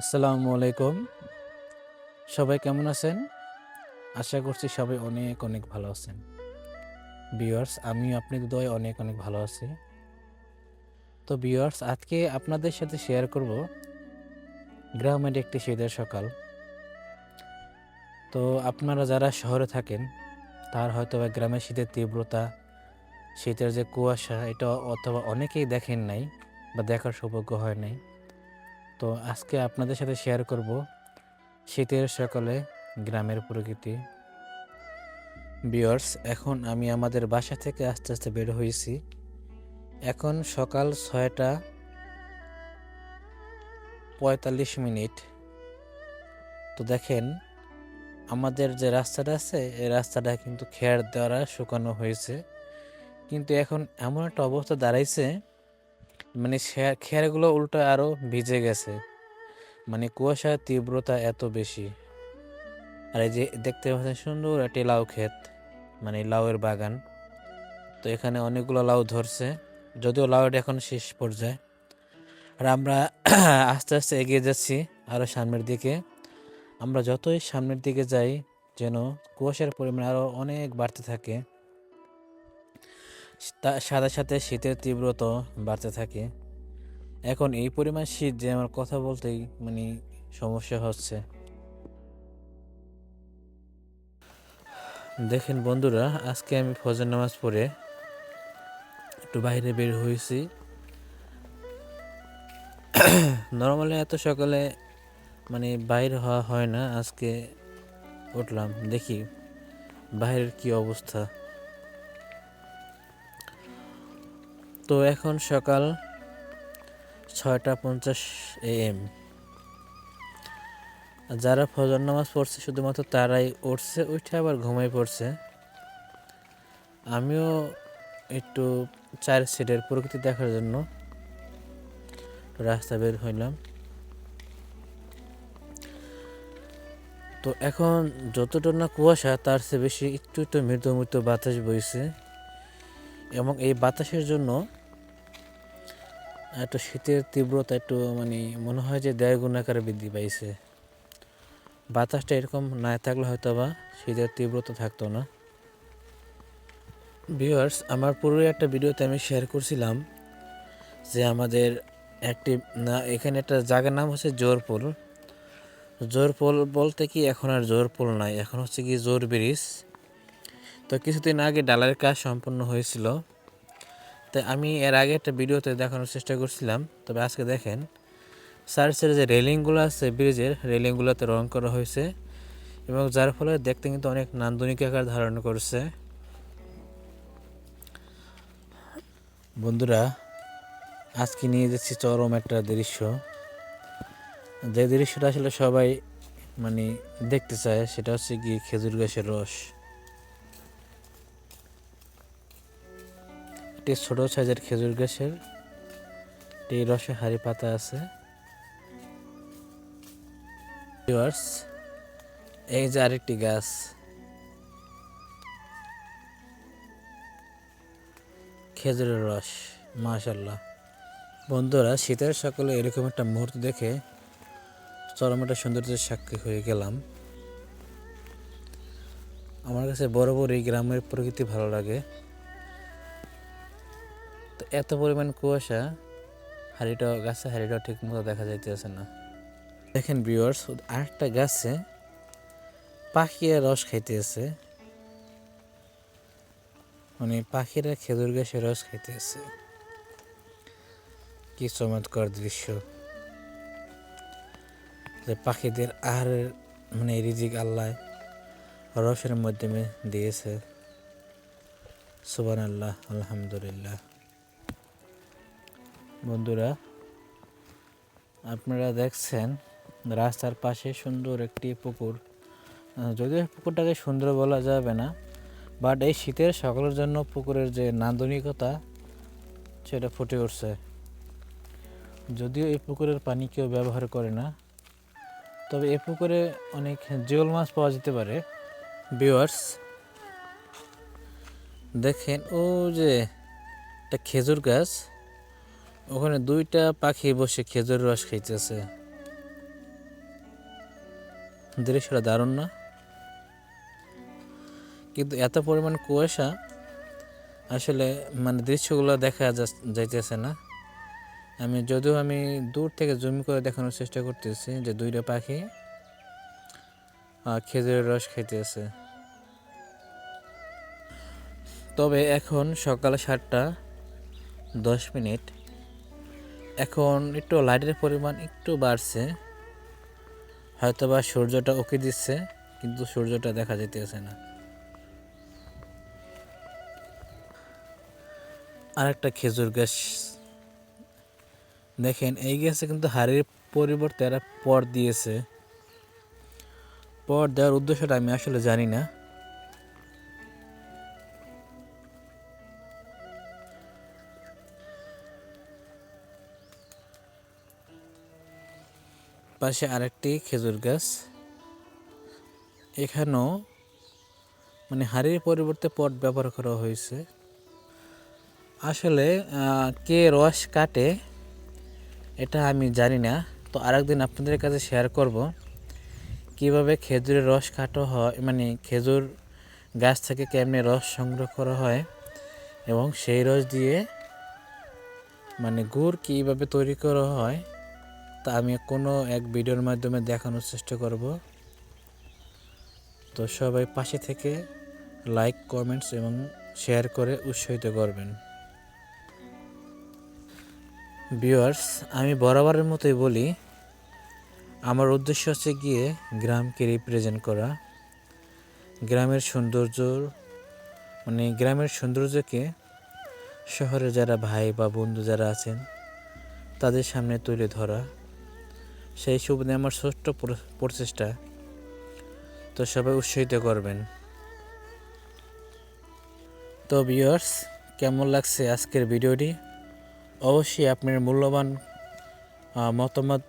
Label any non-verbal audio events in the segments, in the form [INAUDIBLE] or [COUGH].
আসসালামু আলাইকুম। সবাই কেমন আছেন? আশা করছি সবাই অনেক অনেক ভালো আছেন। বিয়ার্স আমি আপনাদের দয় অনেক অনেক ভালো আছি। তো বিয়ার্স আজকে আপনাদের সাথে শেয়ার করব গ্রামের একটি শীতের সকাল। তো আপনারা যারা শহরে থাকেন, তার হয়তো বা গ্রামের শীতের তীব্রতা, শীতের যে কুয়াশা, এটা অথবা অনেকেই দেখেন নাই বা দেখার সৌভাগ্য হয় নাই। তো আজকে আপনাদের সাথে শেয়ার করব শীতের সকালে গ্রামের প্রকৃতি। বিয়ার্স এখন আমি আমাদের বাসা থেকে আস্তে আস্তে বের হয়েছি। এখন সকাল ছয়টা পঁয়তাল্লিশ মিনিট। তো দেখেন, আমাদের যে রাস্তাটা আছে, এই রাস্তাটা কিন্তু খেয়ার দ্বারা শুকানো হয়েছে। কিন্তু এখন এমন একটা অবস্থা দাঁড়াইছে মানে খে- খেরগুলো উল্টো আরও ভিজে গেছে। মানে কুয়াশার তীব্রতা এত বেশি। আর এই যে দেখতে পাচ্ছেন সুন্দর একটি লাউ ক্ষেত মানে লাউয়ের বাগান। তো এখানে অনেকগুলো লাউ ধরছে, যদিও লাউটা এখন শেষ পর্যায়ে। আর আমরা [CLEARS THROAT] আস্তে আস্তে এগিয়ে যাচ্ছি আরও সামনের দিকে। আমরা যতই সামনের দিকে যাই, যেন কুয়াশার পরিমাণ আরও অনেক বাড়তে থাকে। সাথে সাথে শীতের তীব্রতা বাড়তে থাকে। এখন এই পরিমাণ শীত যে আমার কথা বলতেই মানে সমস্যা হচ্ছে। দেখেন বন্ধুরা, আজকে আমি ফজর নামাজ পড়ে একটু বাইরে বের হয়েছি। নর্মালি এত সকালে মানে বাইরে হওয়া হয় না, আজকে উঠলাম, দেখি বাইরের কি অবস্থা। তো এখন সকাল ছয়টা পঞ্চাশ এএম যারা ফজর নামাজ পড়ছে, শুধুমাত্র তারাই উঠছে, উঠে আবার ঘুমাই পড়ছে। আমিও একটু চার সিটের প্রকৃতি দেখার জন্য রাস্তা বের হইলাম। তো এখন যতটা না কুয়াশা, তার চেয়ে বেশি একটু একটু মৃদু মৃদু বাতাস বইছে। এবং এই বাতাসের জন্য একটু শীতের তীব্রতা একটু মানে মনে হয় যে দেড় গুণ আকারে বৃদ্ধি পাইছে। বাতাসটা এরকম না থাকলে হয়তো বা শীতের তীব্রতা থাকতো না। ভিউয়ার্স আমার পুরো একটা ভিডিওতে আমি শেয়ার করছিলাম যে আমাদের একটি না, এখানে একটা জায়গার নাম হচ্ছে জোরপোল। জোরপোল বলতে কি এখন আর জোরপোল নাই, এখন হচ্ছে কি জোর ব্রিজ তো কিছুদিন আগে ডালারের কাজ সম্পন্ন হয়েছিল। তাই আমি এর আগে একটা ভিডিওতে দেখানোর চেষ্টা করছিলাম, তবে আজকে দেখেন, সার্চের যে রেলিংগুলো আছে ব্রিজের, রেলিংগুলোতে রং করা হয়েছে এবং যার ফলে দেখতে কিন্তু অনেক নান্দনিক আকার ধারণ করছে। বন্ধুরা, আজকে নিয়ে যাচ্ছি চরম একটা দৃশ্য। যে দৃশ্যটা আসলে সবাই মানে দেখতে চায়, সেটা হচ্ছে গিয়ে খেজুর গাছের রস। একটি ছোট সাইজের খেজুর গাছের একটি রসে হাড়ি পাতা আছে। এই যে আরেকটি গাছ। খেজুরের রস মাশাল্লাহ বন্ধুরা, শীতের সকালে এরকম একটা মুহূর্ত দেখে চরম একটা সৌন্দর্যের সাক্ষী হয়ে গেলাম। আমার কাছে বড় বড় এই গ্রামের প্রকৃতি ভালো লাগে। তো এত পরিমাণ কুয়াশা হাড়িটাও গাছে হাড়িটাও ঠিক মতো দেখা যাইতেছে না। দেখেন ভিউয়ার্স আরেকটা গাছে পাখিরা রস খাইতেছে। মানে পাখিরা খেজুর গাছে রস খাইতেছে। কি চমৎকার দৃশ্য। যে পাখিদের আহারের মানে রিজিক আল্লাহ রসের মাধ্যমে দিয়েছে। সুবান আল্লাহ আলহামদুলিল্লাহ। বন্ধুরা, আপনারা দেখছেন রাস্তার পাশে সুন্দর একটি পুকুর। যদিও পুকুরটাকে সুন্দর বলা যাবে না বাট এই শীতের সকলের জন্য পুকুরের যে নান্দনিকতা, সেটা ফুটে উঠছে। যদিও এই পুকুরের পানি কেউ ব্যবহার করে না, তবে এই পুকুরে অনেক জিওল মাছ পাওয়া যেতে পারে। বিওয়ার্স দেখেন, ও যে একটা খেজুর গাছ ওখানে দুইটা পাখি বসে খেজুর রস খাইতেছে। দৃশ্যটা দারুণ না? কিন্তু এত পরিমাণ কুয়াশা, আসলে মানে দৃশ্যগুলো দেখা যাইতেছে না। আমি যদিও আমি দূর থেকে জুম করে দেখানোর চেষ্টা করতেছি যে দুইটা পাখি খেজুরের রস খাইতেছে। তবে এখন সকাল সাতটা দশ মিনিট। এখন একটু লাইটের পরিমাণ একটু বাড়ছে। হয়তোবা সূর্যটা ওকে দিচ্ছে, কিন্তু সূর্যটা দেখা যেতেছে না। আর একটা খেজুর গাছ। দেখেন, এই গাছে কিন্তু হাড়ির পরিবর্তে এরা পর দিয়েছে। পর দেওয়ার উদ্দেশ্যটা আমি আসলে জানি না। পাশে আরেকটি খেজুর গাছ। এখানেও মানে হাড়ির পরিবর্তে পট ব্যবহার করা হয়েছে। আসলে কে রস কাটে, এটা আমি জানি না। তো আরেকদিন আপনাদের কাছে শেয়ার করব কীভাবে খেজুরের রস কাটা হয় মানে খেজুর গাছ থেকে কেমনে রস সংগ্রহ করা হয় এবং সেই রস দিয়ে মানে গুড় কীভাবে তৈরি করা হয় তা আমি কোনো এক ভিডিওর মাধ্যমে দেখানোর চেষ্টা করব। তো সবাই পাশে থেকে লাইক, কমেন্টস এবং শেয়ার করে উৎসাহিত করবেন। ভিউয়ার্স, আমি বরাবরের মতোই বলি, আমার উদ্দেশ্য হচ্ছে গিয়ে গ্রামকে রিপ্রেজেন্ট করা। গ্রামের সৌন্দর্য মানে গ্রামের সৌন্দর্যকে শহরে যারা ভাই বা বন্ধু যারা আছেন, তাদের সামনে তুলে ধরা। সেই সুবিধে আমার প্র- প্রচেষ্টা। তো সবাই উৎসাহিত করবেন। তো ভিউয়ার্স কেমন লাগছে আজকের ভিডিওটি? অবশ্যই আপনার মূল্যবান মতামত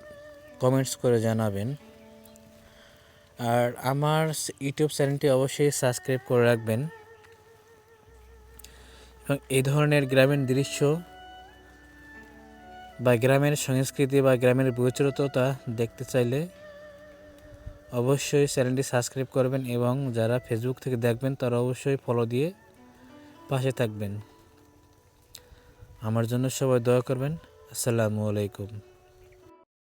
কমেন্টস করে জানাবেন। আর আমার ইউটিউব চ্যানেলটি অবশ্যই সাবস্ক্রাইব করে রাখবেন। এবং এই ধরনের গ্রামীণ দৃশ্য বা গ্রামের সংস্কৃতি বা গ্রামের বৈচিত্রতা দেখতে চাইলে অবশ্যই চ্যানেলটি সাবস্ক্রাইব করবেন এবং যারা ফেসবুক থেকে দেখবেন তারা অবশ্যই ফলো দিয়ে পাশে থাকবেন। আমার জন্য সবাই দয়া করবেন। আসসালামু আলাইকুম।